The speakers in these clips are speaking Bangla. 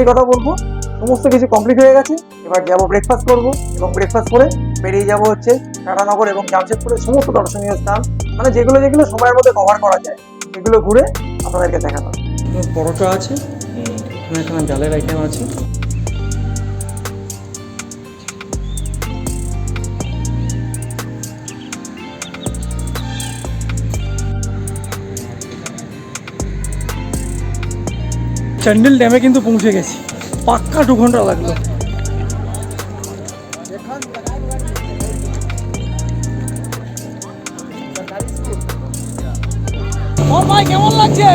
একটাই কথা বলব। সমস্ত কিছু কমপ্লিট হয়ে গেছে। এবার যাব ব্রেকফাস্ট করব এবং ব্রেকফাস্ট করে বেরিয়ে যাব হচ্ছে টাটানগর এবং জামশেদপুরের সমস্ত দর্শনীয় স্থান। মানে যেগুলো যেগুলো সময়ের মধ্যে কভার করা যায় সেগুলো ঘুরে আপনাদেরকে দেখানো পরোটা আছে। এখানে ডালের আইটেম আছে। চ্যান্ডেল ড্যামে কিন্তু পৌঁছে গেছি। পাক্কা দু ঘণ্টা লাগল। কেমন লাগছে?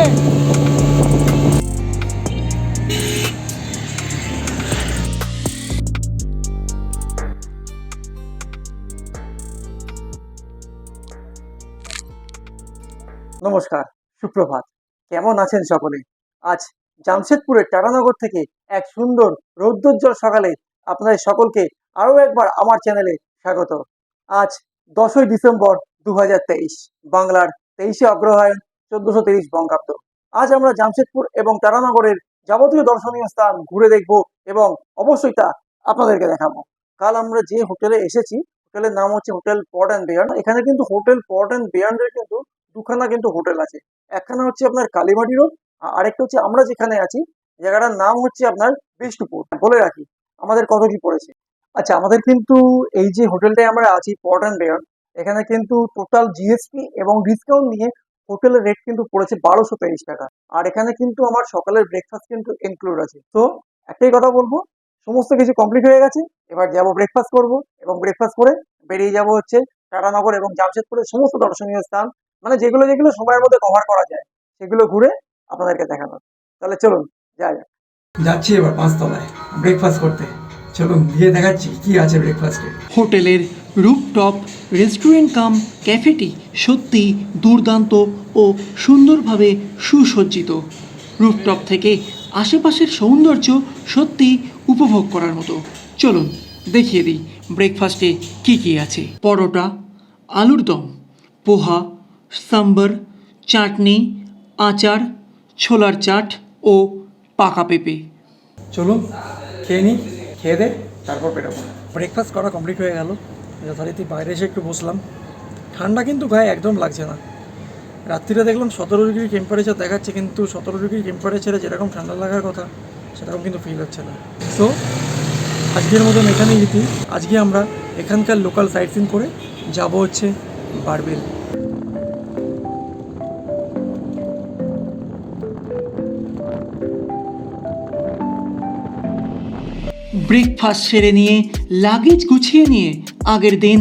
নমস্কার, সুপ্রভাত। কেমন আছেন সকলে? আজ জামশেদপুরের টাটানগর থেকে এক সুন্দর রৌদ্রোজ্জ্বল সকালে আপনাদের সকলকে আরও একবার আমার চ্যানেলে স্বাগত। আজ দশই ডিসেম্বর দু হাজার তেইশ, বাংলার তেইশে অগ্রহায়ণ চোদ্দশো তিরিশ বঙ্গাব্দ। আজ আমরা জামশেদপুর এবং টাটানগরের যাবতীয় দর্শনীয় স্থান ঘুরে দেখব এবং অবশ্যই তা আপনাদেরকে দেখাবো। কাল আমরা যে হোটেলে এসেছি, হোটেলের নাম হচ্ছে হোটেল পট অ্যান্ড বেয়ার্ন এখানে কিন্তু হোটেল পট অ্যান্ড বেয়ার্নের কিন্তু দুখানা কিন্তু হোটেল আছে। একখানা হচ্ছে আপনার কালীবাড়ি রোড আরেকটা হচ্ছে আমরা যেখানে আছি, জায়গাটার নাম হচ্ছে আপনার বিষ্ণুপুর। বলে রাখি, আমাদের কত কি পড়েছে। আচ্ছা আমাদের কিন্তু এই যে হোটেলটায় আমরা আছি, পট অ্যান্ড এখানে কিন্তু টোটাল জিএসটি এবং ডিসকাউন্ট নিয়ে হোটেলের রেট কিন্তু পড়েছে বারোশো তেইশ টাকা। আর এখানে কিন্তু আমার সকালের ব্রেকফাস্ট কিন্তু ইনক্লুড আছে। তো, একটাই কথা বলব, সমস্ত কিছু কমপ্লিট হয়ে গেছে, এবার যাব ব্রেকফাস্ট করব এবং ব্রেকফাস্ট করে বেরিয়ে যাব হচ্ছে টাটানগর এবং জামশেদপুরের সমস্ত দর্শনীয় স্থান মানে যেগুলো যেগুলো সময়ের মধ্যে কভার করা যায়, সেগুলো ঘুরে আপনাদেরকে দেখানো তাহলে চলুন যাই যাচ্ছি এবার পাঁচতলায় ব্রেকফাস্ট করতে। চলুন গিয়ে দেখাচ্ছি কি আছে ব্রেকফাস্টে হোটেলের রুপটপ রেস্টুরেন্ট কাম ক্যাফেটি সত্যি দুর্দান্ত ও সুন্দরভাবে সুসজ্জিত। রুপটপ থেকে আশেপাশের সৌন্দর্য সত্যি উপভোগ করার মতো। চলুন দেখিয়ে দিই ব্রেকফাস্টে কী কী আছে। পরোটা আলুর দম পোহা সাম্বার চাটনি আচার ছোলার চাট ও পাকা পেঁপে। চলুন, খেয়ে নিই, খেয়ে দে, তারপর বেরোবো ব্রেকফাস্ট করা কমপ্লিট হয়ে গেল। যথারীতি বাইরে এসে একটু বসলাম। ঠান্ডা কিন্তু গায়ে একদম লাগছে না। রাত্রিরে দেখলাম সতেরো ডিগ্রি টেম্পারেচার দেখাচ্ছে, কিন্তু সতেরো ডিগ্রি টেম্পারেচারে যেরকম ঠান্ডা লাগার কথা, সেরকম কিন্তু ফিল হচ্ছে না। তো আজকের মতন এখানেই ইতি আজকে আমরা এখানকার লোকাল সাইট সিন করে যাব হচ্ছে বারবেল। ব্রেকফাস্ট সেরে নিয়ে লাগেজ গুছিয়ে নিয়ে আগের দিন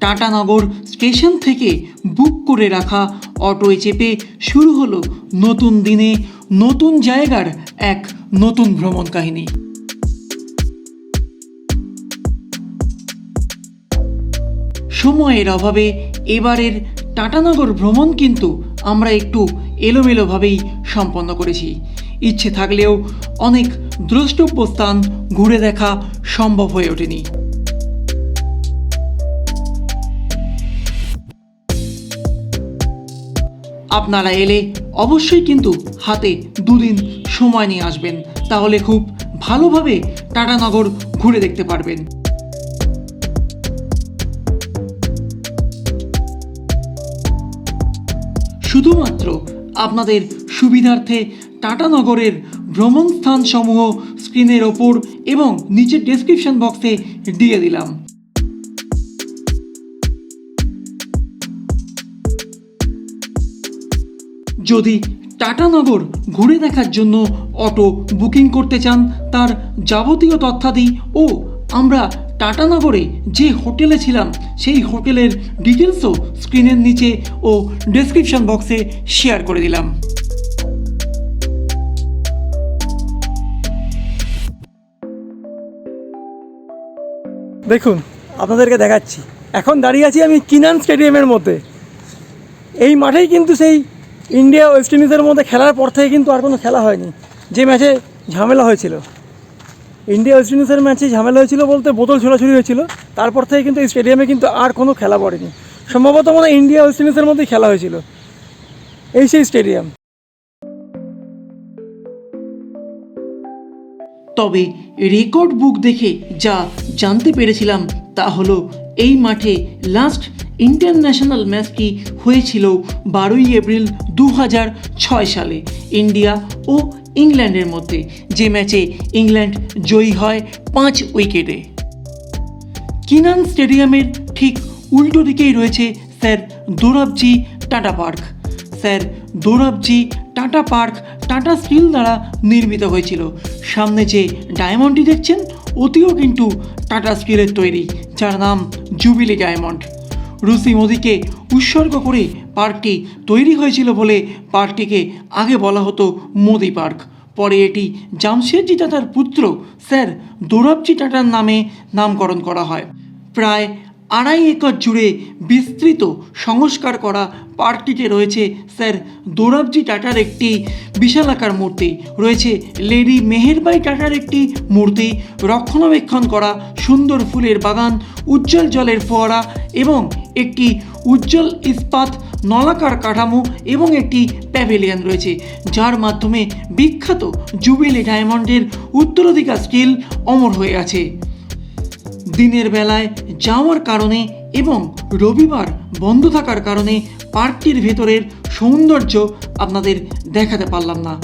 টাটানগর স্টেশন থেকে বুক করে রাখা অটোয় চেপে শুরু হলো নতুন দিনে নতুন জায়গার এক নতুন ভ্রমণ কাহিনী। সময়ের অভাবে এবারের টাটানগর ভ্রমণ কিন্তু আমরা একটু এলোমেলোভাবেই সম্পন্ন করেছি। ইচ্ছে থাকলেও অনেক দ্রষ্টব্য স্থান ঘুরে দেখা সম্ভব হয়ে ওঠেনি। আপনারা এলে অবশ্যই কিন্তু হাতে দুদিন সময় নিয়ে আসবেন, তাহলে খুব ভালোভাবে টাটানগর ঘুরে দেখতে পারবেন। শুধুমাত্র আপনাদের সুবিধার্থে টাটানগরের ভ্রমণ স্থানসমূহ স্ক্রিনের ওপর এবং নিচের ডেসক্রিপশন বক্সে দিয়ে দিলাম। যদি টাটানগর ঘুরে দেখার জন্য অটো বুকিং করতে চান, তার যাবতীয় তথ্যাদি ও আমরা টাটানগরে যে হোটেলে ছিলাম, সেই হোটেলের ডিটেলসও স্ক্রিনের নিচে ও ডেসক্রিপশন বক্সে শেয়ার করে দিলাম। দেখুন, আপনাদেরকে দেখাচ্ছি। এখন দাঁড়িয়ে আছি আমি কিনান স্টেডিয়ামের মধ্যে। এই মাঠেই কিন্তু সেই ইন্ডিয়া ওয়েস্ট ইন্ডিজের মধ্যে খেলার পর থেকে কিন্তু আর কোনো খেলা হয়নি। যে ম্যাচে ঝামেলা হয়েছিল। ইন্ডিয়া ওয়েস্ট ইন্ডিজের ম্যাচে ঝামেলা হয়েছিল বলতে বোতল ছোড়াছুড়ি হয়েছিল। তারপর থেকে কিন্তু এই স্টেডিয়ামে কিন্তু আর কোনো খেলা পড়েনি। সম্ভবত মনে ইন্ডিয়া ওয়েস্ট ইন্ডিজের মধ্যেই খেলা হয়েছিল। এই সেই স্টেডিয়াম। তবে রেকর্ড বুক দেখে যা জানতে পেরেছিলাম তা হলো এই মাঠে লাস্ট ইন্টারন্যাশনাল ম্যাচটি হয়েছিল বারোই এপ্রিল দু হাজার ছয় সালে ইন্ডিয়া ও ইংল্যান্ডের মধ্যে, যে ম্যাচে ইংল্যান্ড জয়ী হয় পাঁচ উইকেটে কিনান স্টেডিয়ামের ঠিক উল্টো দিকেই রয়েছে sir Dorabji Tata park. Sir Dorabji Tata park, Tata steel দ্বারা নির্মিত হয়েছিল। সামনে যে ডায়মন্ডটি দেখছেন, অতিও কিন্তু টাটা স্টিলের তৈরি, যার নাম জুবিলি ডায়মন্ড। রুসি মোদিকে উৎসর্গ করে পার্কটি তৈরি হয়েছিল বলে পার্কটিকে আগে বলা হতো মোদি পার্ক। পরে এটি জামশেদজি টাটার পুত্র স্যার দোরাবজি টাটার নামে নামকরণ করা হয়। প্রায় আড়াই একর জুড়ে বিস্তৃত সংস্কার করা পার্কটিতে রয়েছে স্যার দোরাবজি টাটার একটি বিশালাকার মূর্তি, রয়েছে লেডি মেহেরবাই টাটার একটি মূর্তি, রক্ষণাবেক্ষণ করা সুন্দর ফুলের বাগান, উজ্জ্বল জলের ফোয়ারা এবং একটি উজ্জ্বল ইস্পাত নলাকার কাঠামো এবং একটি প্যাভিলিয়ন রয়েছে, যার মাধ্যমে বিখ্যাত জুবিলি ডায়মন্ডের উত্তরাধিকার স্টিল অমর হয়ে আছে। দিনের বেলায় যাওয়ার কারণে এবং রবিবার বন্ধ থাকার কারণে পার্কটির ভেতরের সৌন্দর্য আপনাদের দেখাতে পারলাম না।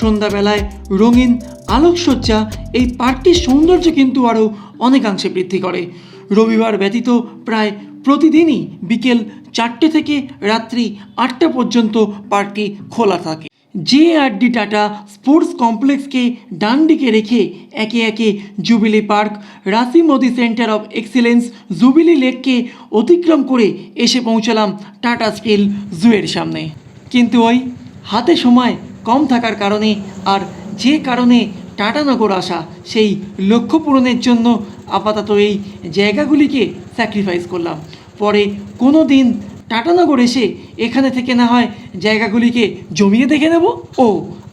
সন্ধ্যাবেলায় রঙিন আলোকসজ্জা এই পার্কটির সৌন্দর্য কিন্তু আরও অনেকাংশে বৃদ্ধি করে। রবিবার ব্যতীত প্রায় প্রতিদিনই বিকেল চারটে থেকে রাত্রি আটটা পর্যন্ত পার্কটি খোলা থাকে। J R D Tata sports কমপ্লেক্সকে ডান দিকে রেখে একে একে jubilee park Russi Mody centre of excellence jubilee লেককে অতিক্রম করে এসে পৌঁছালাম টাটা স্টিল জুয়ের সামনে। কিন্তু ওই হাতে সময় কম থাকার কারণে আর যে কারণে টাটানগর আসা সেই লক্ষ্য পূরণের জন্য আপাতত এই জায়গাগুলিকে স্যাক্রিফাইস করলাম। পরে কোনো দিন টাটানগর এসে এখানে থেকে না হয় জায়গাগুলিকে জমিয়ে দেখে নেব। ও,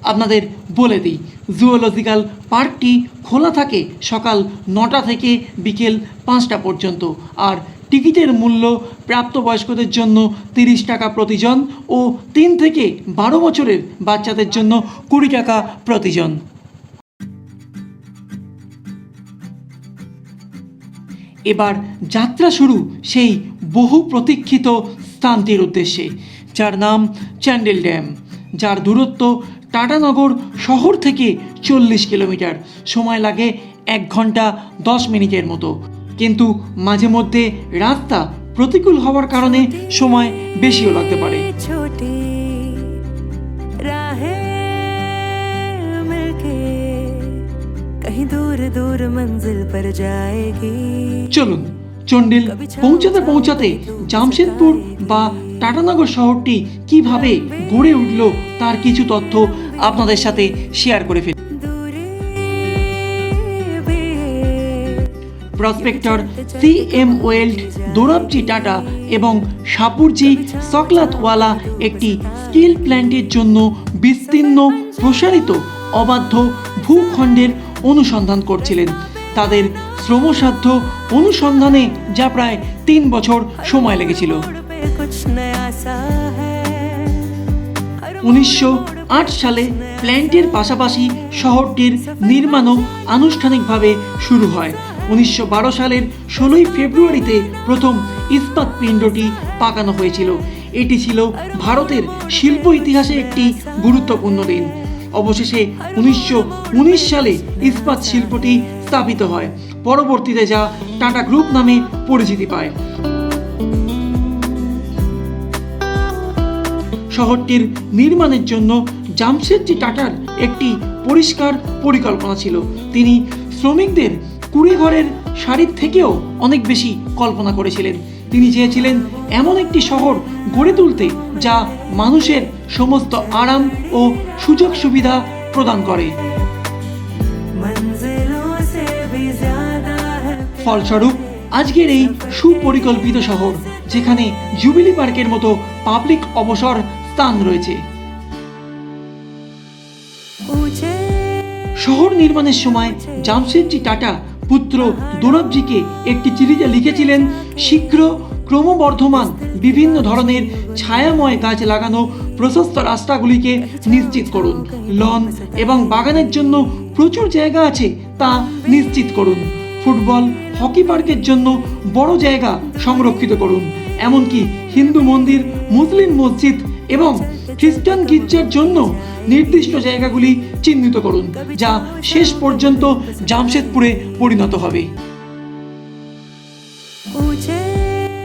আপনাদের বলে দিই জুওলজিক্যাল পার্কটি খোলা থাকে সকাল নটা থেকে বিকেল পাঁচটা পর্যন্ত আর টিকিটের মূল্য প্রাপ্তবয়স্কদের জন্য তিরিশ টাকা প্রতিজন ও তিন থেকে বারো বছরের বাচ্চাদের জন্য কুড়ি টাকা প্রতিজন। এবার যাত্রা শুরু সেই বহু প্রতীক্ষিত শান্তির উদ্দেশ্যে যার নাম চ্যান্ডেল ড্যাম যার দূরত্ব টাটানগর শহর থেকে চল্লিশ কিলোমিটার। সময় লাগে এক ঘণ্টা দশ মিনিটের মতো। কিন্তু মাঝে মধ্যে রাস্তা প্রতিকূল হওয়ার কারণে সময় বেশিও লাগতে পারে। চলুন চন্ডিল পৌঁছাতে পৌঁছাতে জামশেদপুর বা টাটানগর শহরটি কীভাবে গড়ে উঠল তার কিছু তথ্য আপনাদের সাথে শেয়ার করে ফেলি। Prospector C M Weld, Dorabji Tata এবং সাপুরজি সকলাতওয়ালা একটি স্টিল প্ল্যান্টের জন্য বিস্তীর্ণ প্রসারিত অবাধ্য ভূখণ্ডের অনুসন্ধান করছিলেন। তাদের শ্রমসাধ্য অনুসন্ধানে যা প্রায় তিন বছর সময় লেগেছিল। উনিশশো আট সালে প্ল্যান্টের পাশাপাশি শহরটির নির্মাণও আনুষ্ঠানিকভাবে শুরু হয়। উনিশশো বারো সালের ষোলোই ফেব্রুয়ারিতে প্রথম ইস্পাত পিণ্ডটি পাকানো হয়েছিল। এটি ছিল ভারতের শিল্প ইতিহাসে একটি গুরুত্বপূর্ণ দিন। অবশেষে উনিশশো উনিশ সালে ইস্পাত শিল্পটি স্থাপিত হয়। পরবর্তীতে যা টাটা গ্রুপ নামে পরিচিতি পায়। শহরটির নির্মাণের জন্য জামশেদজি টাটার একটি পরিষ্কার পরিকল্পনা ছিল। তিনি শ্রমিকদের কুড়ে ঘরের শাড়ির থেকেও অনেক বেশি কল্পনা করেছিলেন। তিনি চেয়েছিলেন এমন একটি শহর গড়ে তুলতে যা মানুষের সমস্ত আরাম ও সুযোগ সুবিধা প্রদান করে। ফলস্বরূপ, আজকের এই সুপরিকল্পিত শহর, যেখানে জুবিলি পার্কের মতো পাবলিক অবসর স্থান রয়েছে। শহর নির্মাণের সময় জামশেদজি টাটা পুত্র দোরবজিকে একটি চিঠিতে লিখেছিলেন, শীঘ্র ক্রমবর্ধমান বিভিন্ন ধরনের ছায়াময় গাছ লাগানো প্রশস্ত রাস্তাগুলিকে নিশ্চিত করুন। লন এবং বাগানের জন্য প্রচুর জায়গা আছে তা নিশ্চিত করুন। ফুটবল হকি পার্কের জন্য বড় জায়গা সংরক্ষিত করুন। এমনকি হিন্দু মন্দির, মুসলিম মসজিদ এবং খ্রিস্টান গির্জার জন্য নির্দিষ্ট জায়গাগুলি চিহ্নিত করুন, যা শেষ পর্যন্ত জামশেদপুরে পরিণত হবে।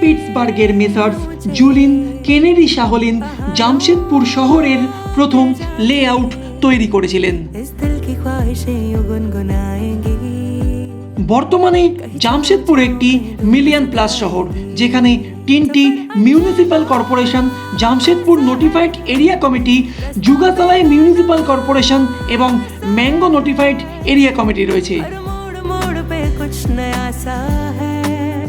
পিটসবার্গের messrs, Julin, Kennedy Sahlin Jamshedpur শহরের প্রথম লেআউট তৈরি করেছিলেন। বর্তমানে জামশেদপুর একটি মিলিয়ন প্লাস শহর, যেখানে তিনটি municipal corporation Jamshedpur notified area committee যুগাতলায় municipal corporation এবং ম্যাঙ্গো নোটিফাইড এরিয়া কমিটি রয়েছে।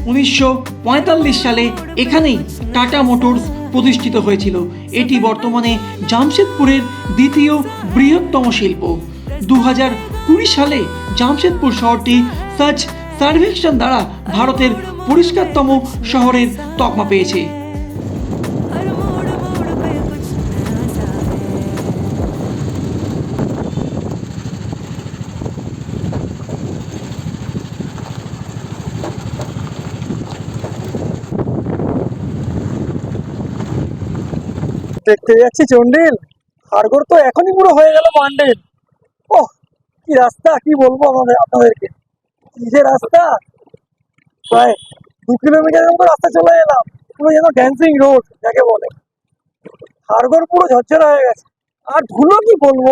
উনিশশো পঁয়তাল্লিশ সালে এখানেই টাটা মোটরস প্রতিষ্ঠিত হয়েছিল। এটি বর্তমানে জামশেদপুরের দ্বিতীয় বৃহত্তম শিল্প। দু হাজার কুড়ি সালে জামশেদপুর শহরটি সার্চ সার্ভেকশন দ্বারা ভারতের পরিষ্কারতম শহরের তকমা পেয়েছে। দেখতে যাচ্ছি চন্ডিল হারগড় তো এখনই পুরো হয়ে গেল বান্ডিল। কি রাস্তা? কি বলব আমাদের আপনাদেরকে? কি যে রাস্তা? প্রায় দু কিলোমিটার মতো রাস্তা চলে এলাম। পুরো যেন ড্যান্সিং রোড যাকে বলে। হাড়গোড় পুরো ঝরঝরা হয়ে গেছে। আর ধুলো কি বলব?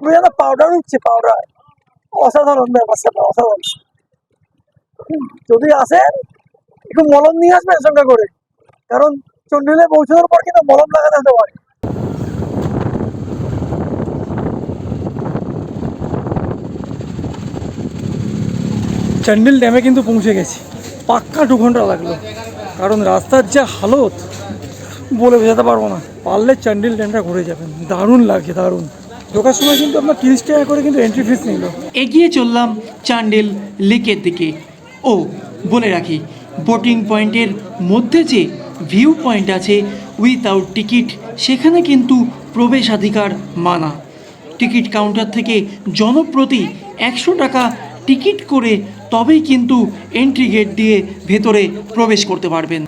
পুরো যেন পাউডার উঠছে পাউডার অসাধারণ ব্যাপার স্যাপার, অসাধারণ। যদি আসেন, একটু মলম নিয়ে আসবেন সঙ্গে করে। কারণ চন্ডিলে পৌঁছানোর পর কিন্তু মলম লাগাতে হতে পারে। চন্ডিল ড্যামে কিন্তু পৌঁছে গেছি। পাক্কা দু ঘণ্টা লাগল। কারণ রাস্তার যা হালত, বলে বোঝাতে পারব না। পারলে চন্ডিল ড্যামটা ঘুরে যাবেন। দারুণ লাগছে দারুণ। ঢোকার সময় কিন্তু আপনার তিরিশ টাকা করে কিন্তু এন্ট্রি ফিস নিল। এগিয়ে চললাম চান্ডেল লেকের দিকে। ও, বলে রাখি বোটিং পয়েন্টের মধ্যে যে ভিউ পয়েন্ট আছে উইথআউট টিকিট সেখানে কিন্তু প্রবেশাধিকার মানা। টিকিট কাউন্টার থেকে জনপ্রতি একশো টাকা টিকিট করে তবেই কিন্তু এন্ট্রি গেট দিয়ে ভেতরে প্রবেশ করতে পারবেন।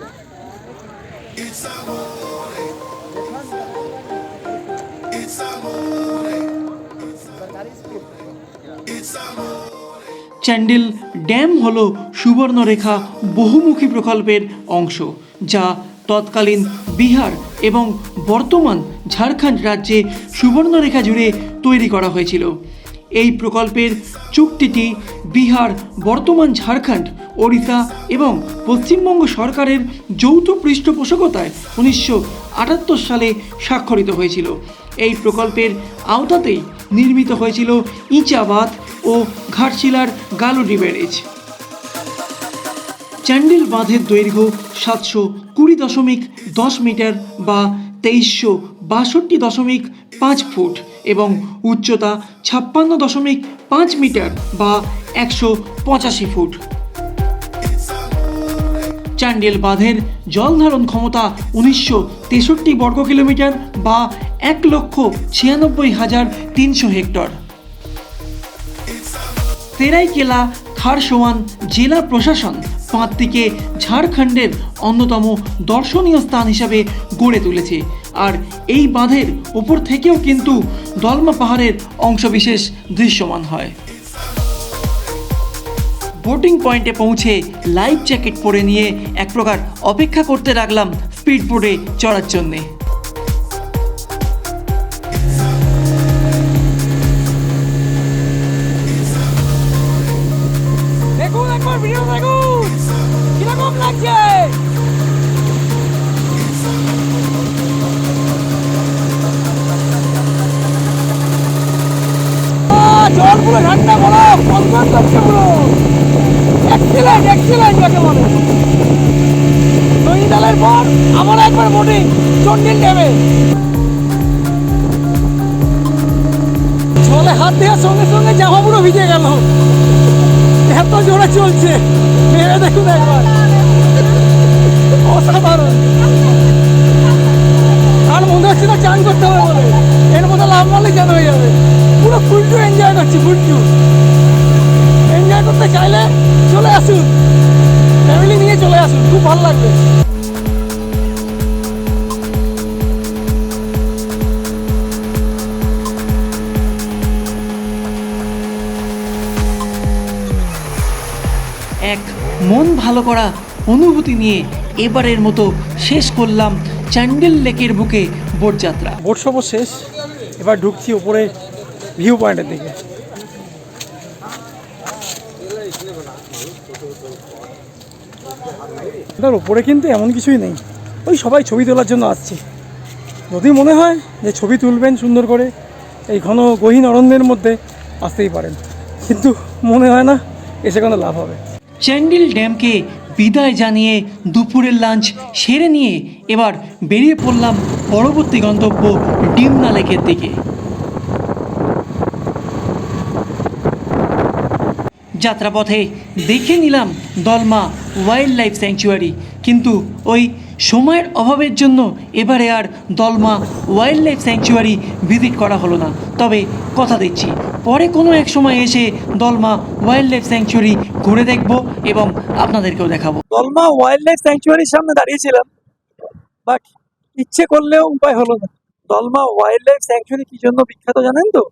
চ্যান্ডেল ড্যাম হল সুবর্ণরেখা বহুমুখী প্রকল্পের অংশ, যা তৎকালীন বিহার এবং বর্তমান ঝাড়খণ্ড রাজ্যে সুবর্ণরেখা জুড়ে তৈরি করা হয়েছিল। এই প্রকল্পের চুক্তিটি বিহার, বর্তমান ঝাড়খণ্ড, ওড়িশা এবং পশ্চিমবঙ্গ সরকারের যৌথ পৃষ্ঠপোষকতায় উনিশশো আটাত্তর সালে স্বাক্ষরিত হয়েছিল। এই প্রকল্পের আওতাতেই নির্মিত হয়েছিল ইচাবাদ ও ঘাটশিলার গালুডি ব্যারেজ। চ্যান্ডেল বাঁধের দৈর্ঘ্য সাতশো কুড়ি দশমিক দশ মিটার বা তেইশশো বাষট্টি দশমিক পাঁচ ফুট। এবং উচ্চতা ছাপ্পান্ন দশমিক পাঁচ মিটার বা একশো পঁচাশি ফুট। চান্ডেল বাঁধের জলধারণ ক্ষমতা উনিশশো তেষট্টি বর্গ কিলোমিটার বা এক লক্ষ ছিয়ানব্বই হাজার তিনশো হেক্টর। সেরাইকেলা খারসোয়ান জেলা প্রশাসন পাঁচটিকে ঝাড়খণ্ডের অন্যতম দর্শনীয় স্থান হিসাবে গড়ে তুলেছে। আর এই বাঁধের উপর থেকেও কিন্তু দলমা পাহাড়ের অংশবিশেষ দৃশ্যমান হয়। বোটিং পয়েন্টে পৌঁছে লাইফ জ্যাকেট পরে নিয়ে এক প্রকার অপেক্ষা করতে লাগলাম স্পিড বোটে চড়ার জন্যে। পুরো ঠান্ডা বরফ কনকন করছে পুরো এক্সিলেন্ট এক্সিলেন্ট যাকে বলে। নৈনিতালের পর আবার একবার বোটিং চন্ডিল ড্যামে জলে হাত দেওয়ার সঙ্গে সঙ্গে জামা পুরো ভিজে গেল। এত জোরে চলছে। ভেবে দেখুন একবার। অসাধারণ। আর মনে হচ্ছে না চান করতে হবে বলে। এর মধ্যে লাভ মারলে চান হয়ে যাবে? পুরো পুরো ফুলটু এনজয় করছি ফুলটু। এনজয় করতে চাইলে চলে আসুন। ফ্যামিলি নিয়ে চলে আসুন খুব ভালো লাগবে। এক মন ভালো করা অনুভূতি নিয়ে এবারের মতো শেষ করলাম চ্যান্ডেল লেকের বুকে বোটযাত্রা। বোট সফর শেষ এবার ঢুকছি উপরে ভিউ পয়েন্টের দিকে। তার উপরে কিন্তু এমন কিছুই নেই। ওই সবাই ছবি তোলার জন্য আসছে। যদি মনে হয় যে ছবি তুলবেন সুন্দর করে, এই ঘন গহীন অরণ্যের মধ্যে আসতেই পারেন। কিন্তু মনে হয় না এসে কোনো লাভ হবে। চ্যান্ডেল ড্যামকে বিদায় জানিয়ে দুপুরের লাঞ্চ সেরে নিয়ে এবার বেরিয়ে পড়লাম পরবর্তী গন্তব্য ডিমনা লেকের দিকে। যাত্রাপথে দেখে নিলাম দলমা ওয়াইল্ড লাইফ স্যাংচুয়ারি। কিন্তু ওই সময়ের অভাবের জন্য এবারে আর Dalma wild life sanctuary visit করা হলো না। তবে কথা দিচ্ছি, পরে কোনো এক সময় এসে দলমা ওয়াইল্ড লাইফ স্যাংচুয়ারি ঘুরে দেখব এবং আপনাদেরকেও দেখাবো। দলমা ওয়াইল্ড লাইফ স্যাংচুয়ারির সামনে দাঁড়িয়েছিলাম, বাট ইচ্ছে করলেও উপায় হলো না। দলমা ওয়াইল্ড লাইফ স্যাংচুয়ারি কি জন্য বিখ্যাত জানেন তো?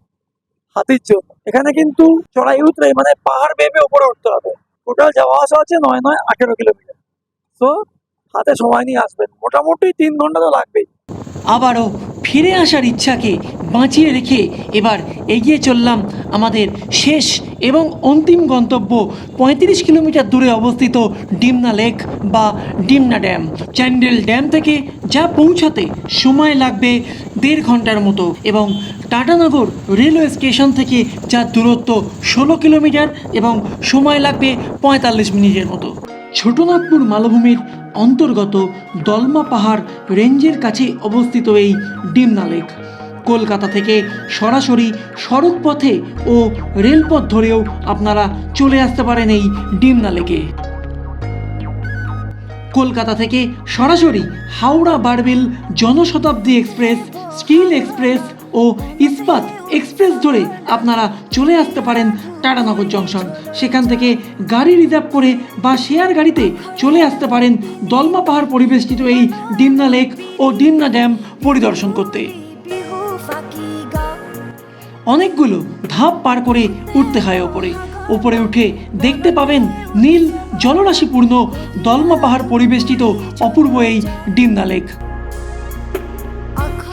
হাতির জন্য এখানে কিন্তু চড়াই উতরে মানে পাহাড় বেবে উপরে উঠতে হবে। টোটাল যাওয়া আসা আছে নয় নয় আঠেরো কিলোমিটার। তো হাতে সময় নিয়ে আসবেন। মোটামুটি তিন ঘণ্টা তো লাগবেই। আবারও ফিরে আসার ইচ্ছাকে বাঁচিয়ে রেখে এবার এগিয়ে চললাম আমাদের শেষ এবং অন্তিম গন্তব্য পঁয়ত্রিশ কিলোমিটার দূরে অবস্থিত ডিমনা লেক বা ডিমনা ড্যাম, চ্যান্ডেল ড্যাম থেকে যা পৌঁছাতে সময় লাগবে দেড় ঘণ্টার মতো এবং টাটানগর রেলওয়ে স্টেশন থেকে যা দূরত্ব ষোলো কিলোমিটার এবং সময় লাগবে পঁয়তাল্লিশ মিনিটের মতো। ছোটনাগপুর মালভূমির অন্তর্গত দলমা পাহাড় রেঞ্জের কাছে অবস্থিত এই ডিমনা লেক কলকাতা থেকে সরাসরি সড়ক পথে ও রেলপথ ধরেও আপনারা চলে আসতে পারেন এই ডিমনা লেকে কলকাতা থেকে সরাসরি Howrah Barbil Janshatabdi express, steel express ও ইস্পাত এক্সপ্রেস ধরে আপনারা চলে আসতে পারেন টাটানগর জংশন। সেখান থেকে গাড়ি রিজার্ভ করে বা শেয়ার গাড়িতে চলে আসতে পারেন দলমা পাহাড় পরিবেষ্টিত এই ডিমনা লেক ও ডিমনা ড্যাম পরিদর্শন করতে। অনেকগুলো ধাপ পার করে উঠতে হয় ওপরে। ওপরে উঠে দেখতে পাবেন নীল জলরাশিপূর্ণ দলমা পাহাড় পরিবেষ্টিত অপূর্ব এই ডিমনা লেক।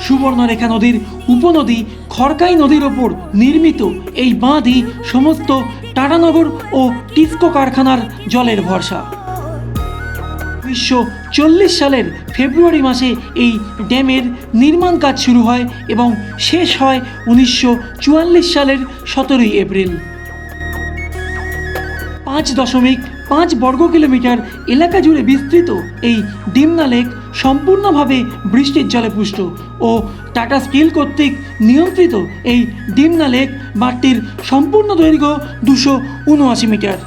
সুবর্ণরেখা নদীর উপনদী খড়কাই নদীর ওপর নির্মিত এই বাঁধই সমস্ত টাটানগর ও টিস্কো কারখানার জলের ভরসা। উনিশশো চল্লিশ সালের ফেব্রুয়ারি মাসে এই ড্যামের নির্মাণ কাজ শুরু হয় এবং শেষ হয় উনিশশো চুয়াল্লিশ সালের সতেরোই এপ্রিল। পাঁচ দশমিক পাঁচ বর্গ কিলোমিটার এলাকা জুড়ে বিস্তৃত এই ডিমনা লেক সম্পূর্ণভাবে বৃষ্টির জলে পুষ্ট ও টাটা স্টিল কর্তৃক নিয়ন্ত্রিত এই ডিমনা লেক বাঁধটির সম্পূর্ণ দৈর্ঘ্য দুশো উনআশি মিটার।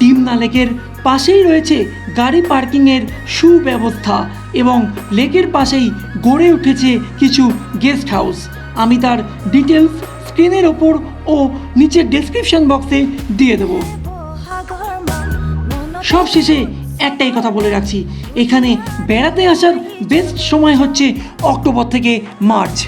ডিমনা লেকের পাশেই রয়েছে গাড়ি পার্কিংয়ের সুব্যবস্থা এবং লেকের পাশেই গড়ে উঠেছে কিছু গেস্ট হাউস। আমি তার ডিটেলস স্ক্রিনের ওপর ও নিচের ডেসক্রিপশন বক্সে দিয়ে দেবো। সব শেষে একটাই কথা বলে রাখছি, এখানে বেড়াতে আসার বেস্ট সময় হচ্ছে অক্টোবর থেকে মার্চ।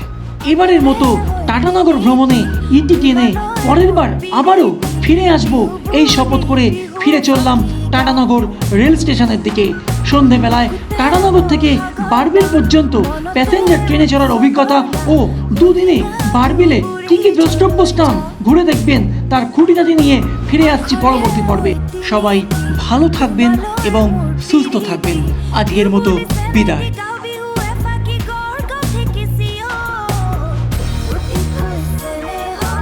এবারের মতো টাটানগর ভ্রমণে ইটি টেনে পরের বার আবারও ফিরে আসব এই শপথ করে ফিরে চললাম টাটানগর রেল স্টেশনের দিকে। সন্ধেবেলায় টাটানগর থেকে বারবিল পর্যন্ত প্যাসেঞ্জার ট্রেনে চড়ার অভিজ্ঞতা ও দুদিনে বারবিলে কী কী দ্রষ্টব্য স্থান ঘুরে দেখবেন তার খুঁটিনাটি নিয়ে ফিরে আসছি পরবর্তী পর্বে। সবাই ভালো থাকবেন এবং সুস্থ থাকবেন। আজকের মতো বিদায়।